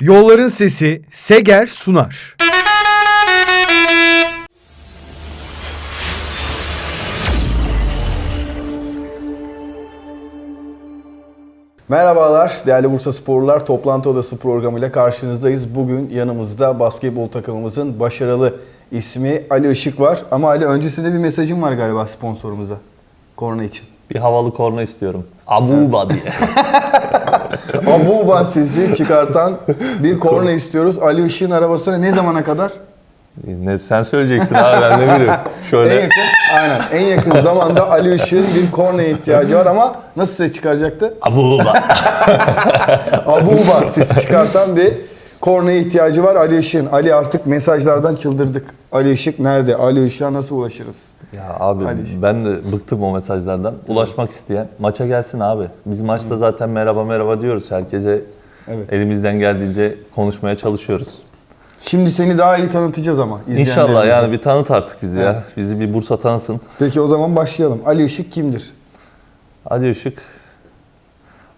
Yolların Sesi Seger sunar. Merhabalar değerli Bursa Sporlular Toplantı Odası programıyla karşınızdayız. Bugün yanımızda basketbol takımımızın başarılı ismi Ali Işık var. Ama Ali öncesinde bir mesajım var galiba sponsorumuza. Korna için. Bir havalı korna istiyorum. Abuba diye. Abuba sesi çıkartan bir korna istiyoruz. Ali Işık'ın arabasına ne zamana kadar? ne sen söyleyeceksin abi ben ne bileyim. En Şöyle yakın, aynen. En yakın zamanda Ali Işık'ın bir kornaya ihtiyacı var ama nasıl ses çıkaracaktı? Abuba. Abuba sesi çıkartan bir kornaya ihtiyacı var Ali Işık'ın. Ali artık mesajlardan çıldırdık. Ali Işık nerede? Ali Işık'a nasıl ulaşırız? Ya abi Hadi. ben de bıktım o mesajlardan. Ulaşmak isteyen maça gelsin abi. Biz maçta zaten merhaba merhaba diyoruz. Herkese Evet. elimizden geldiğince konuşmaya çalışıyoruz. Şimdi seni daha iyi tanıtacağız ama. İnşallah yani bir tanıt artık bizi ya. Bizi bir Bursa tanısın. Peki o zaman başlayalım. Ali Işık kimdir? Ali Işık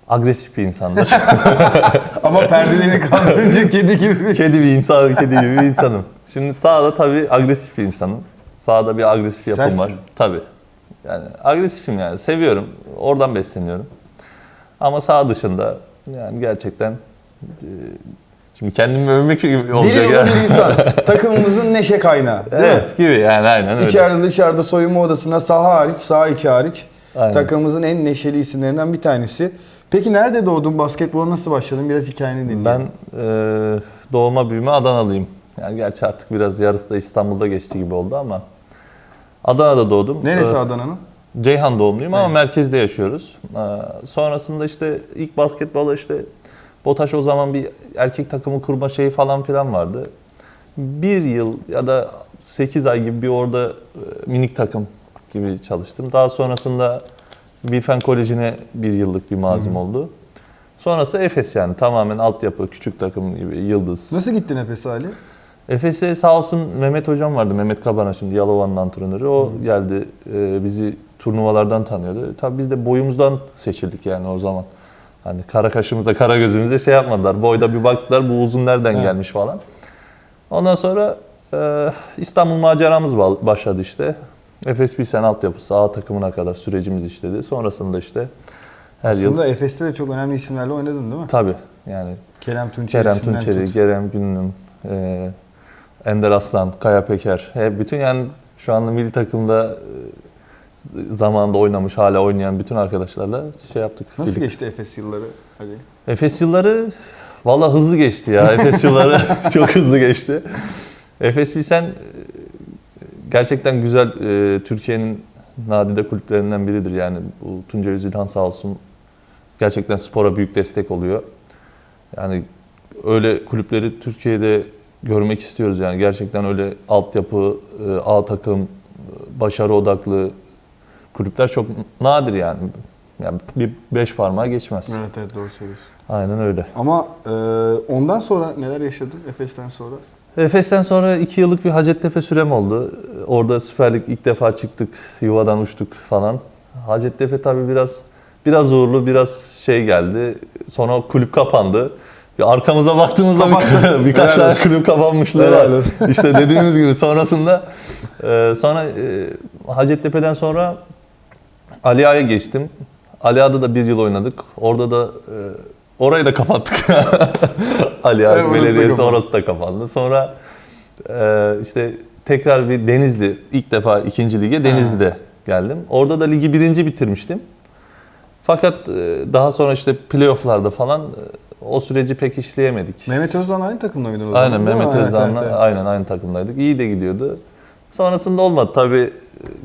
agresif bir insandır. Ama perdelerini kaldırınca kedi gibi bir... kedi bir insan, kedi gibi bir insanım. Şimdi sahada tabii agresif bir insanım. Sahada bir agresif yapım Sertsin. var. Tabii. Yani agresifim yani. Seviyorum. Oradan besleniyorum. Ama sağ dışında yani gerçekten e, şimdi kendimi övmek olacak yolu ya. bir insan. Takımımızın neşe kaynağı. Değil mi? Evet gibi yani aynen öyle. İçeride dışarıda soyunma odasında saha hariç, saha içi hariç Aynen. takımımızın en neşeli isimlerinden bir tanesi. Peki nerede doğdun? Basketbola nasıl başladın? Biraz hikayeni dinleyelim. Ben e, doğma büyüme Adanalıyım. Yani gerçi artık biraz yarısı da İstanbul'da geçti gibi oldu ama Adana'da doğdum. Neresi Ee, Adana'nın? Ceyhan doğumluyum ama merkezde yaşıyoruz. Ee, Sonrasında işte ilk basketbola işte BOTAŞ o zaman bir erkek takımı kurma şeyi falan filan vardı. Bir yıl ya da 8 ay gibi bir orada e, minik takım gibi çalıştım. Daha sonrasında Bilfen Koleji'ne bir yıllık bir mazim oldu. Sonrası Efes yani tamamen altyapı, küçük takım gibi, yıldız. Nasıl gittin Efes Ali? Efes'e sağ olsun Mehmet hocam vardı. Mehmet Kabana şimdi Yalova'nın antrenörü. O geldi e, bizi turnuvalardan tanıyordu. Tabii biz de boyumuzdan seçildik yani o zaman. Hani kara kaşımıza, kara gözümüze şey yapmadılar. Boyda bir baktılar bu uzun nereden Evet. gelmiş falan. Ondan sonra e, İstanbul maceramız ba- başladı işte. Efes bir sene altyapısı A takımına kadar sürecimiz işledi. Sonrasında işte her yıl Aslında Efes'te de çok önemli isimlerle oynadın değil mi? tabii yani Kerem Tunçeri, Kerem Tunçeri. Kerem Günlüm, e, Ender Aslan, Kaya Peker. Hep bütün yani şu anda milli takımda e, zamanında oynamış, hala oynayan bütün arkadaşlarla şey yaptık. Nasıl birlikte. geçti Efes yılları Ali? Efes yılları valla hızlı geçti ya. Efes yılları çok hızlı geçti. Efes Bilsen e, gerçekten güzel e, Türkiye'nin nadide kulüplerinden biridir. Yani bu Tuncay Üzülhan sağ olsun gerçekten spora büyük destek oluyor. Yani öyle kulüpleri Türkiye'de görmek istiyoruz yani. Gerçekten öyle altyapı, e, A takım, e, başarı odaklı kulüpler çok nadir yani. Yani bir beş parmağa geçmez. Evet evet doğru söylüyorsun. Aynen öyle. Ama e, ondan sonra neler yaşadın Efes'ten sonra? Efes'ten sonra iki yıllık bir Hacettepe sürem oldu. Orada Süper Lig ilk defa çıktık, yuvadan uçtuk falan. Hacettepe tabii biraz biraz uğurlu, biraz şey geldi. Sonra kulüp kapandı. Arkamıza baktığımızda bir, birkaç Helal tane olsun. kulüp kapanmışlığı Helal var. olsun. İşte dediğimiz gibi sonrasında e, sonra e, Hacettepe'den sonra Ali Ağa'ya geçtim. Ali Ağa'da da bir yıl oynadık. Orada da e, orayı da kapattık. Ali Ağa Evet, orası da Belediyesi kapandı. orası da kapandı. Sonra e, işte tekrar bir Denizli ilk defa ikinci lige Denizli'de geldim. Orada da ligi birinci bitirmiştim. Fakat e, daha sonra işte playofflarda falan e, o süreci pek işleyemedik. Mehmet Özdoğan aynı takımda mıydın o zaman? Aynen? Mehmet Evet, Özdağ'la evet, evet. aynen aynı takımdaydık. İyi de gidiyordu. Sonrasında olmadı. Tabii e,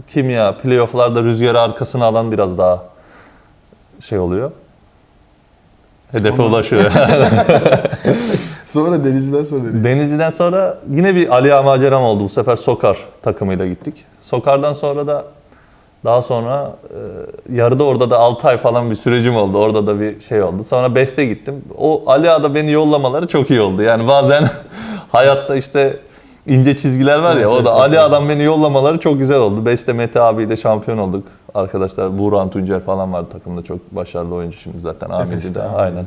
kimya, playofflarda rüzgarı arkasına alan biraz daha şey oluyor. Hedefe ulaşıyor. Sonra Denizli'den sonra dedi. Denizli'den sonra yine bir Ali Ağa maceram oldu. Bu sefer Sokar takımıyla gittik. Sokar'dan sonra da daha sonra e, yarıda orada da 6 ay falan bir sürecim oldu. Orada da bir şey oldu. Sonra Best'e gittim. O Ali Ağa'da beni yollamaları çok iyi oldu. Yani bazen hayatta işte ince çizgiler var ya. O da. Ali Ağa'dan beni yollamaları çok güzel oldu. Beste Mete abiyle şampiyon olduk. Arkadaşlar Buğra Tuncer falan vardı takımda. Çok başarılı oyuncu şimdi zaten. Ahmet'i de. Aynen.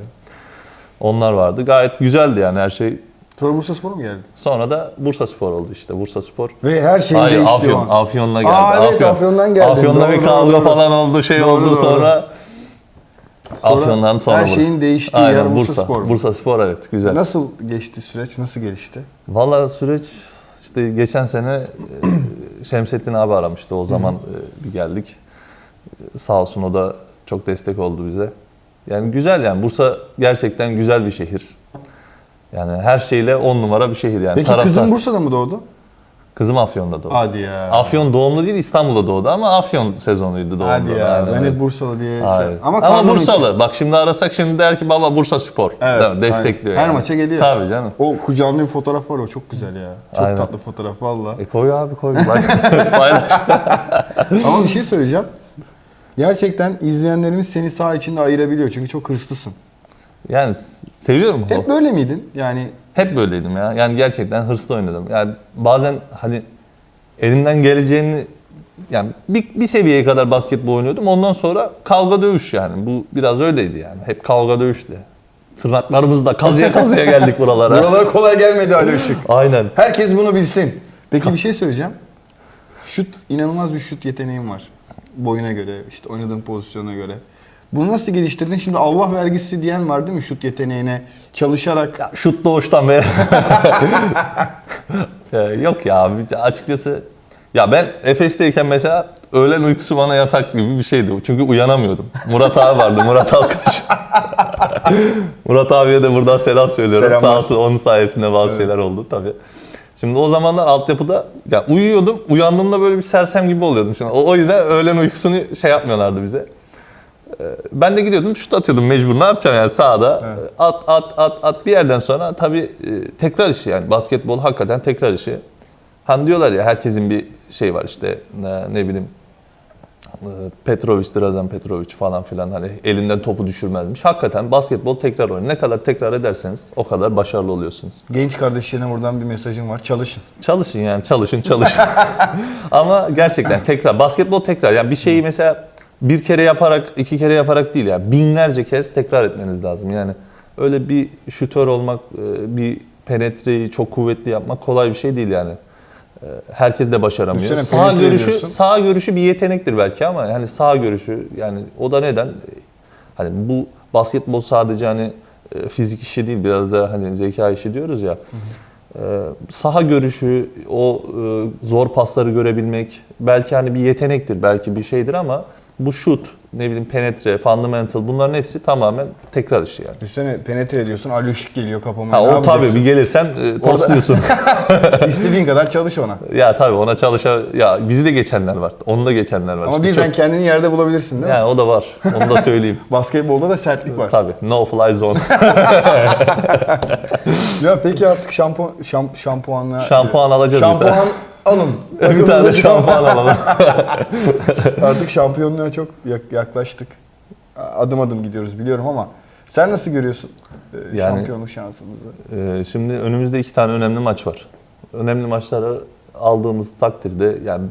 Onlar vardı. Gayet güzeldi yani her şey. Sonra Bursa Spor mu geldi? Sonra da Bursa Spor oldu işte. Bursa Spor. Ve her şey Hayır değişti Afyon, o an. Afyon'la geldi. Aa, evet, Afyon'dan geldi. Afyon'da bir Doğru, kavga doğru, doğru. falan oldu, şey Doğru, oldu doğru. sonra. Sonra Afyon'dan sonra her şeyin değiştiği Aynen, yer Bursa Bursa. Spor mu? Bursa Spor evet güzel. Nasıl geçti süreç? Nasıl gelişti? Valla süreç işte geçen sene e, Şemsettin abi aramıştı. O zaman e, bir geldik. Sağ olsun o da çok destek oldu bize. Yani güzel yani Bursa gerçekten güzel bir şehir. Yani her şeyle on numara bir şehir yani. Peki Taraftar- kızın Bursa'da mı doğdu? Kızım Afyon'da doğdu. Hadi ya. Afyon doğumlu değil İstanbul'da doğdu ama Afyon sezonuydu doğumlu. Hadi ya. Aynen ben hep Bursalı diye şey. Hayır. Ama, Ama, Kanun'un- Bursalı. Bak şimdi arasak şimdi der ki baba Bursa Spor. Evet, Değil mi? Destekliyor aynen. Her yani. maça geliyor. Tabii canım. O kucağında fotoğraf var o çok güzel ya. Çok Aynen. tatlı fotoğraf valla. E koy abi koy. Paylaş. Ama bir şey söyleyeceğim. Gerçekten izleyenlerimiz seni sağ içinde ayırabiliyor çünkü çok hırslısın. Yani seviyorum. Hep böyle miydin? Yani Hep böyleydim ya. Yani gerçekten hırslı oynadım. Yani bazen hani elimden geleceğini yani bir, bir seviyeye kadar basketbol oynuyordum. Ondan sonra kavga dövüş yani. Bu biraz öyleydi yani. Hep kavga dövüştü. Tırnaklarımızla kazıya kazıya geldik buralara. buralara kolay gelmedi Ali Işık. Aynen. Herkes bunu bilsin. Peki bir şey söyleyeceğim. Şut, inanılmaz bir şut yeteneğin var. Boyuna göre, işte oynadığın pozisyona göre. Bunu nasıl geliştirdin? Şimdi Allah vergisi diyen var değil mi şut yeteneğine? Çalışarak. Ya şut doğuştan. Ee, Yok ya açıkçası ya ben Efes'teyken mesela öğlen uykusu bana yasak gibi bir şeydi. Çünkü uyanamıyordum. Murat abi vardı. Murat Alkaş. Murat abiye de buradan selam söylüyorum. Selamlar. Sağ olsun onun sayesinde bazı şeyler oldu tabii. Şimdi o zamanlar altyapıda ya uyuyordum. Uyandığımda böyle bir sersem gibi oluyordum. Şimdi o, o yüzden öğlen uykusunu şey yapmıyorlardı bize. Ee, Ben de gidiyordum şut atıyordum mecbur. Ne yapacağım yani sahada? At at at at bir yerden sonra tabii e, tekrar işi yani basketbol hakikaten tekrar işi. Hani diyorlar ya herkesin bir şey var işte ne, ne bileyim e, Petrovic, Drazen Petrovic falan filan hani elinden topu düşürmezmiş. Hakikaten basketbol tekrar oyunu. Ne kadar tekrar ederseniz o kadar başarılı oluyorsunuz. Genç kardeşlerine buradan bir mesajım var. Çalışın. Çalışın yani çalışın çalışın. Ama gerçekten tekrar basketbol tekrar yani bir şeyi mesela bir kere yaparak iki kere yaparak değil yani binlerce kez tekrar etmeniz lazım. Yani öyle bir şutör olmak e, bir penetreyi çok kuvvetli yapmak kolay bir şey değil yani. E, Herkes de başaramıyor. Üstüne Sağ görüşü ediyorsun. sağ görüşü bir yetenektir belki ama yani sağ görüşü yani o da neden? Hani bu basketbol sadece hani e, fizik işi değil biraz da hani zeka işi diyoruz ya. Ee, saha görüşü, o e, zor pasları görebilmek belki hani bir yetenektir, belki bir şeydir ama bu şut, ne bileyim penetre, fundamental bunların hepsi tamamen tekrar işi yani. Üstüne penetre ediyorsun. Ali Işık geliyor kapamaya. Ha, o tabii bir gelirsen e, tosluyorsun. İstediğin kadar çalış ona. ya tabii ona çalışa ya bizi de geçenler var. Onu da geçenler var. Ama işte birden çok- kendini yerde bulabilirsin değil mi? yani o da var. Onu da söyleyeyim. Basketbolda da sertlik var. tabii. No fly zone. Ya peki artık şampuan şamp, şampuanla Şampuan alacağız Şampuan. Alın. bir tane şampuan alalım. Artık şampiyonluğa çok yak- yaklaştık. Adım adım gidiyoruz biliyorum ama sen nasıl görüyorsun e, Yani- şampiyonluk şansımızı? Ee, şimdi önümüzde iki tane önemli maç var. Önemli maçları aldığımız takdirde yani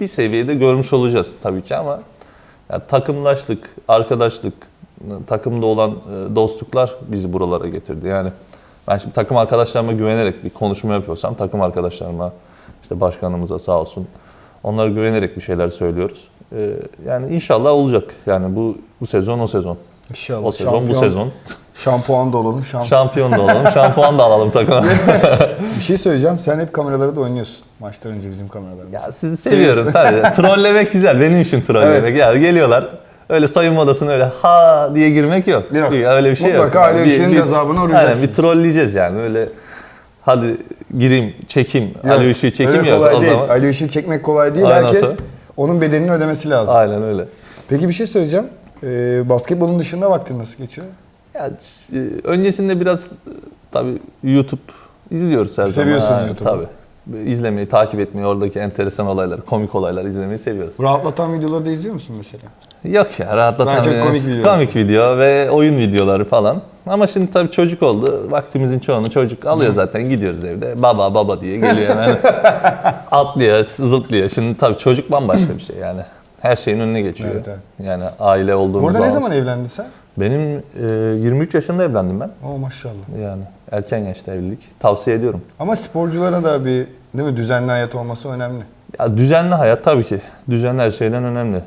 bir seviyede görmüş olacağız tabii ki ama yani takımlaştık, arkadaşlık, takımda olan e, dostluklar bizi buralara getirdi. Yani ben şimdi takım arkadaşlarıma güvenerek bir konuşma yapıyorsam takım arkadaşlarıma işte başkanımıza sağ olsun onlara güvenerek bir şeyler söylüyoruz. Ee, yani inşallah olacak. Yani bu bu sezon o sezon. İnşallah. O sezon bu şampiyon- sezon. Şampuan da olalım. Şamp- Şampiyon da olalım. Şampuan da alalım takıma. bir şey söyleyeceğim. Sen hep kameralara da oynuyorsun. Maçtan önce bizim kameralarımız. Ya sizi seviyorum tabii. Trollemek güzel. Benim için trollemek. Evet. Ya geliyorlar. Öyle soyunma odasına öyle ha diye girmek yok. Yok. Öyle bir şey Mutlaka yok. Ali Yani bir- Işık'ın bir- gazabına Aynen uğrayacaksınız. bir trolleyeceğiz yani öyle hadi gireyim, çekeyim, Yok, Ali Işık'ı çekeyim öyle kolay o değil. zaman. Ali Işık'ı çekmek kolay değil. Aynen Herkes sonra. onun bedelini ödemesi lazım. Aynen öyle. Peki bir şey söyleyeceğim. Ee, basketbolun dışında vaktin nasıl geçiyor? Ya, e, öncesinde biraz e, tabii YouTube izliyoruz her Seviyorsun zaman. Ha, YouTube'u. Tabii. İzlemeyi, takip etmeyi, oradaki enteresan olayları, komik olayları izlemeyi seviyoruz. Rahatlatan videoları da izliyor musun mesela? Yok ya rahatlatan Daha çok komik video. komik video ve oyun videoları falan. Ama şimdi tabii çocuk oldu. Vaktimizin çoğunu çocuk alıyor zaten. Gidiyoruz evde. Baba baba diye geliyor hemen. Atlıyor, zıplıyor. Şimdi tabii çocuk bambaşka bir şey yani. Her şeyin önüne geçiyor. Evet, evet. Yani aile olduğumuz Bu arada ne zaman. zaman evlendin sen? Benim e, 23 yaşında evlendim ben. Oo maşallah. Yani erken yaşta evlilik. Tavsiye ediyorum. Ama sporculara da bir değil mi düzenli hayat olması önemli. Ya düzenli hayat tabii ki. Düzenli her şeyden önemli.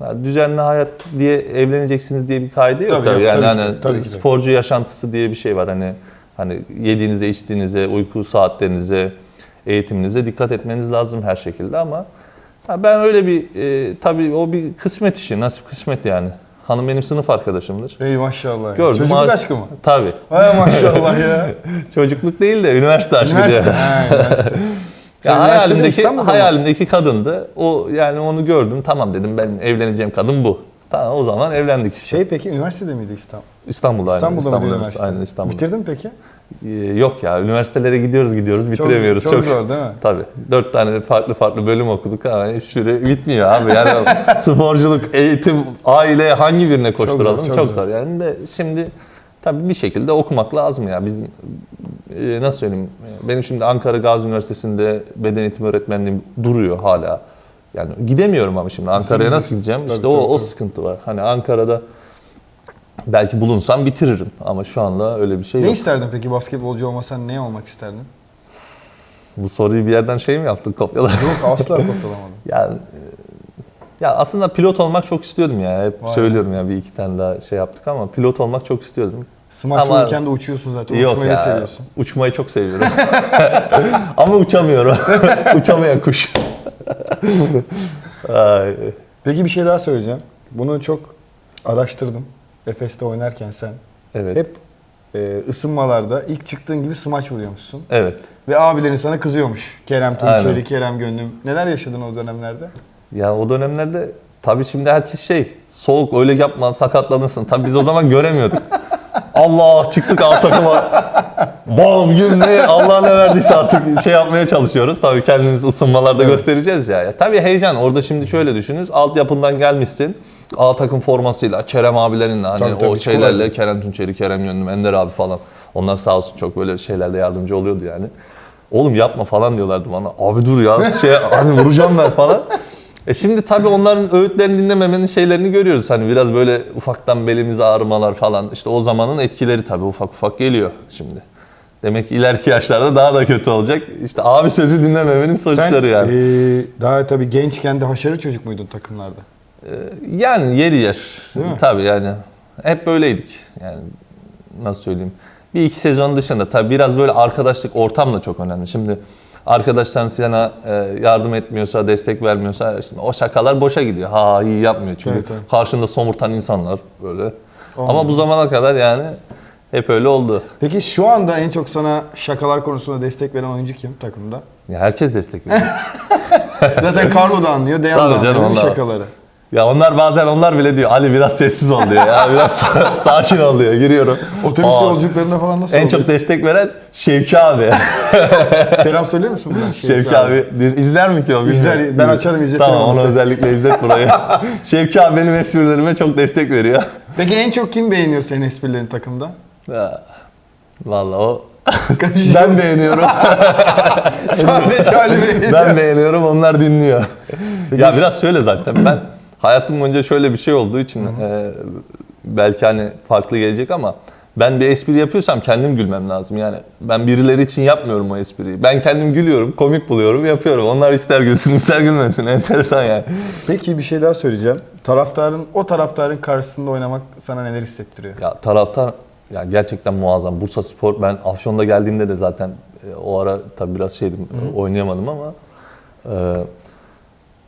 Ya düzenli hayat diye evleneceksiniz diye bir kaydı yok Tabii Yani tabii hani tabii sporcu yaşantısı diye bir şey var. Hani hani yediğinize, içtiğinize, uyku saatlerinize, eğitiminize dikkat etmeniz lazım her şekilde ama ben öyle bir e, tabii o bir kısmet işi, nasip kısmet yani. Hanım benim sınıf arkadaşımdır. Ey maşallah. Gördüm. Çocukluk aşkı mı? Tabii. Ay maşallah ya. Çocukluk değil de üniversite aşkı üniversite. diye. Ha, üniversite. Ya hayalimdeki İstanbul'da hayalimdeki kadındı. O yani onu gördüm. Tamam dedim ben evleneceğim kadın bu. Tamam o zaman evlendik işte. Şey peki üniversitede miydi İstanbul? İstanbul'da aynen. İstanbul'da mıydı İstanbul'da üniversite? Aynen İstanbul'da. Bitirdin mi peki? Ee, yok ya üniversitelere gidiyoruz gidiyoruz Çok- bitiremiyoruz. çok zor değil mi? Tabii. Dört tane farklı farklı bölüm okuduk ama hiçbiri bitmiyor abi. Yani sporculuk, eğitim, aile hangi birine koşturalım? zor, Çok, çok zor. zor. Yani de şimdi tabii bir şekilde okumak lazım ya. Bizim e, nasıl söyleyeyim? Benim şimdi Ankara Gazi Üniversitesi'nde beden eğitimi öğretmenliğim duruyor hala. Yani gidemiyorum ama şimdi Ankara'ya Nasıl gideceğim? Tabii, işte tabii, o, o tabii. sıkıntı var. Hani Ankara'da belki bulunsam bitiririm ama şu anda öyle bir şey Ne yok. isterdin peki basketbolcu olmasan ne olmak isterdin? Bu soruyu bir yerden şey mi yaptık kopyalar? Yok asla kopyalamadım. Yani e, ya aslında pilot olmak çok istiyordum ya. Hep Vay söylüyorum ya bir iki tane daha şey yaptık ama pilot olmak çok istiyordum. Ama- vururken de uçuyorsun zaten. Yok Uçmayı ya. seviyorsun. Uçmayı çok seviyorum. ama uçamıyorum. Uçamayan kuş. Ay, Peki bir şey daha söyleyeceğim. Bunu çok araştırdım. Efes'te oynarken sen. evet. Hep e, ısınmalarda ilk çıktığın gibi smaç vuruyormuşsun. Evet. Ve abilerin sana kızıyormuş. Kerem Aynen. Tunçeri, Kerem Gönlüm. Neler yaşadın o dönemlerde? Ya o dönemlerde tabii şimdi herkes şey soğuk öyle yapma sakatlanırsın. Tabii biz o zaman göremiyorduk. Allah çıktık alt takıma. Bam gün ne Allah ne verdiyse artık şey yapmaya çalışıyoruz. Tabii kendimiz ısınmalarda göstereceğiz ya. ya. Tabii heyecan orada şimdi şöyle düşününüz. Altyapından gelmişsin. A takım formasıyla, Kerem abilerinle hani Tabii, tabii, o hiç şeylerle, kolay. Kerem Tunçeri, Kerem Yönlüm, Ender abi falan. Onlar sağ olsun çok böyle şeylerle yardımcı oluyordu yani. Oğlum yapma falan diyorlardı bana. Abi dur ya şey hani vuracağım ben falan. E şimdi tabii onların öğütlerini dinlememenin şeylerini görüyoruz. Hani biraz böyle ufaktan belimiz ağrımalar falan. İşte o zamanın etkileri tabii ufak ufak geliyor şimdi. Demek ki ileriki yaşlarda daha da kötü olacak. İşte abi sözü dinlememenin Sen sonuçları yani. e, daha tabii gençken de haşarı çocuk muydun takımlarda? Yani yeri yer. Tabii yani. Hep böyleydik. Yani nasıl söyleyeyim. Bir iki sezon dışında tabii biraz böyle arkadaşlık ortam da çok önemli. Şimdi arkadaşların sana e, yardım etmiyorsa, destek vermiyorsa işte o şakalar boşa gidiyor. Ha iyi yapmıyor çünkü Evet, evet. karşında somurtan insanlar böyle. Ama Anladım. bu zamana kadar yani hep öyle oldu. Peki şu anda en çok sana şakalar konusunda destek veren oyuncu kim takımda? Ya herkes destek veriyor. Zaten Carlo da anlıyor, Dejan da anlıyor şakaları. Ya onlar bazen onlar bile diyor Ali biraz sessiz ol diyor ya. Biraz sakin ol diyor. Giriyorum. Otobüs Aa, yolculuklarında falan nasıl En oluyor? çok destek veren Şevki abi. Selam söylüyor musun buradan? Şevki abi din- izler mi ki o? İzler, ben açarım, izletirim Tamam onu. özellikle izlet burayı. Şevki abi benim esprilerime çok destek veriyor. Peki en çok kim beğeniyor senin esprilerini takımda? Ya, Vallahi o ben beğeniyorum. Sadece Ali beğeniyor. ben beğeniyorum onlar dinliyor. ya biraz şöyle zaten ben hayatım boyunca şöyle bir şey olduğu için e, belki hani farklı gelecek ama ben bir espri yapıyorsam kendim gülmem lazım. Yani ben birileri için yapmıyorum o espriyi. Ben kendim gülüyorum, komik buluyorum, yapıyorum. Onlar ister gülsün, ister gülmesin. Enteresan yani. Peki bir şey daha söyleyeceğim. Taraftarın, o taraftarın karşısında oynamak sana neler hissettiriyor? Ya taraftar ya gerçekten muazzam. Bursa Spor ben Afyon'da geldiğimde de zaten e, o ara tabii biraz şeydim e, oynayamadım ama e,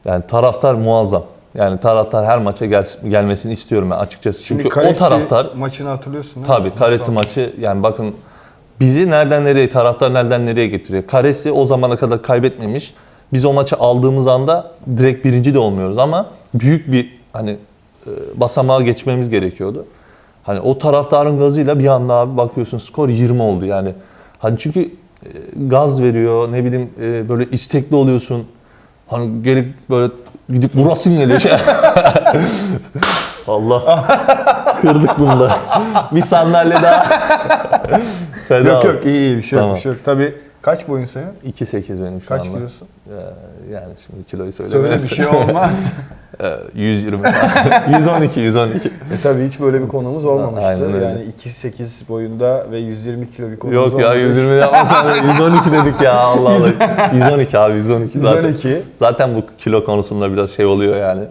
yani taraftar muazzam. Yani taraftar her maça gel, gelmesini istiyorum ben açıkçası. Çünkü o Kalesi taraftar maçını hatırlıyorsun değil mi? tabii Karesi Nasıl? maçı yani bakın bizi nereden nereye taraftar nereden nereye getiriyor. Karesi o zamana kadar kaybetmemiş. Biz o maçı aldığımız anda direkt birinci de olmuyoruz ama büyük bir hani e, basamağa geçmemiz gerekiyordu. Hani o taraftarın gazıyla bir anda abi bakıyorsun skor 20 oldu yani. Hani çünkü e, gaz veriyor ne bileyim e, böyle istekli oluyorsun. Hani gelip böyle gidip vurasın geliyor şey. Allah. Kırdık bunu da. Bir sandalye daha. Feda Yok ol. yok iyi iyi bir şey yok Tamam. bir şey yok. Tabii Kaç boyun senin? 2.8 benim şu Kaç anda. kilosun? Ee, yani şimdi kiloyu Söyle söylemezsem. bir şey olmaz. Ee, 120 112 112. e tabii hiç böyle bir konumuz olmamıştı. Aynen öyle. Yani 2.8 boyunda ve 120 kilo bir konumuz Yok ya olmadığı 120 yapmasan 112 dedik ya Allah Allah. 112 abi 112 zaten. 112. Zaten bu kilo konusunda biraz şey oluyor yani.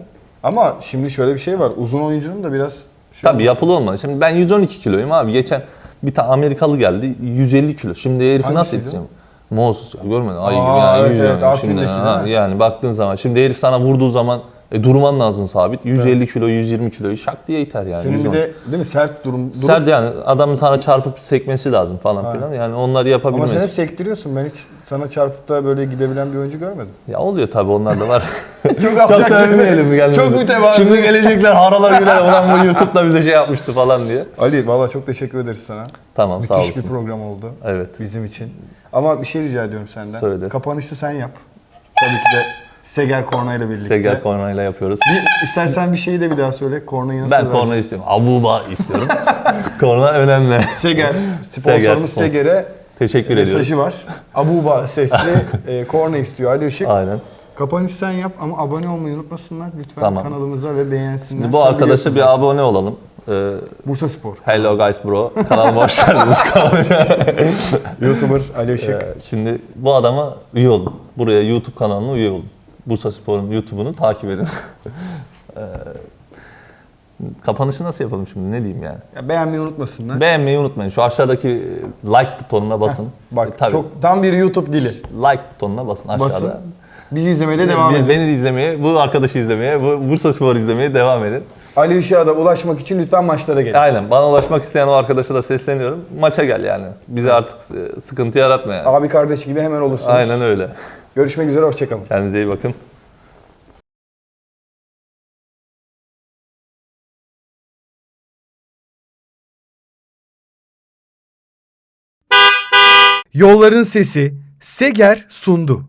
Ama şimdi şöyle bir şey var. Uzun oyuncunun da biraz şey Tabii yapılı olmalı. Şimdi ben 112 kiloyum abi. Geçen bir tane Amerikalı geldi 150 kilo. Şimdi herifi nasıl Hangisiydi? yetişeceğim? Moz görmedin ay gibi Aa, yani evet, 100 evet, yani. Şimdi, ha, mi? yani baktığın zaman şimdi herif sana vurduğu zaman e, durman lazım sabit. 150 kilo 120 kiloyu şak diye iter yani. Senin bir 110. de değil mi sert durum. durum. Sert yani adamın sana çarpıp sekmesi lazım falan filan. Yani onları Ama yapabilmek. sen hep sektiriyorsun. Ben hiç sana çarpıp da böyle gidebilen bir oyuncu görmedim. Ya oluyor tabii onlar da var. Çok Çok alçak mi? övmeyelim gelmedi? Çok mütevazı. Şimdi gelecekler haralar güler. Ulan bu YouTube'da bize şey yapmıştı falan diye. Ali valla çok teşekkür ederiz sana. Tamam sağ Müthiş olasın. bir program oldu Evet. bizim için. Ama bir şey rica ediyorum senden. Söyle. Kapanışı sen yap. Tabii ki de Seger Korna ile birlikte. Seger kornayla yapıyoruz. Bir, istersen bir şeyi de bir daha söyle. Kornayı nasıl Ben vereceksin? korna istiyorum. Abuba istiyorum. korna önemli. Seger. Sponsorumuz sponsor. Seger'e Teşekkür ediyorum. mesajı var. Abuba sesli e, korna istiyor Ali Işık. Aynen. Kapanış sen yap ama abone olmayı unutmasınlar lütfen Tamam. kanalımıza ve beğensinler. Şimdi bu Sen arkadaşa biliyorsun bir abone olalım. Ee, Bursa Spor. hello guys bro. Kanalıma hoş geldiniz. YouTuber Ali Işık. Ee, Şimdi bu adama üye olun. Buraya YouTube kanalına üye olun. Bursa Spor'un YouTube'unu takip edin. Ee, kapanışı nasıl yapalım şimdi ne diyeyim yani. Ya beğenmeyi unutmasınlar. Beğenmeyi unutmayın. Şu aşağıdaki like butonuna basın. Bak E, tabii. çok tam bir YouTube dili. like butonuna basın aşağıda. Basın. Bizi izlemeye de devam edin. Beni izlemeye, bu arkadaşı izlemeye, bu Bursa Spor izlemeye devam edin. Ali Işık'a da ulaşmak için lütfen maçlara gelin. Aynen. Bana ulaşmak isteyen o arkadaşa da sesleniyorum. Maça gel yani. Bize artık sıkıntı yaratma yani. Abi kardeş gibi hemen olursunuz. Aynen öyle. Görüşmek üzere, hoşçakalın. Kendinize iyi bakın. Yolların Sesi Seger sundu.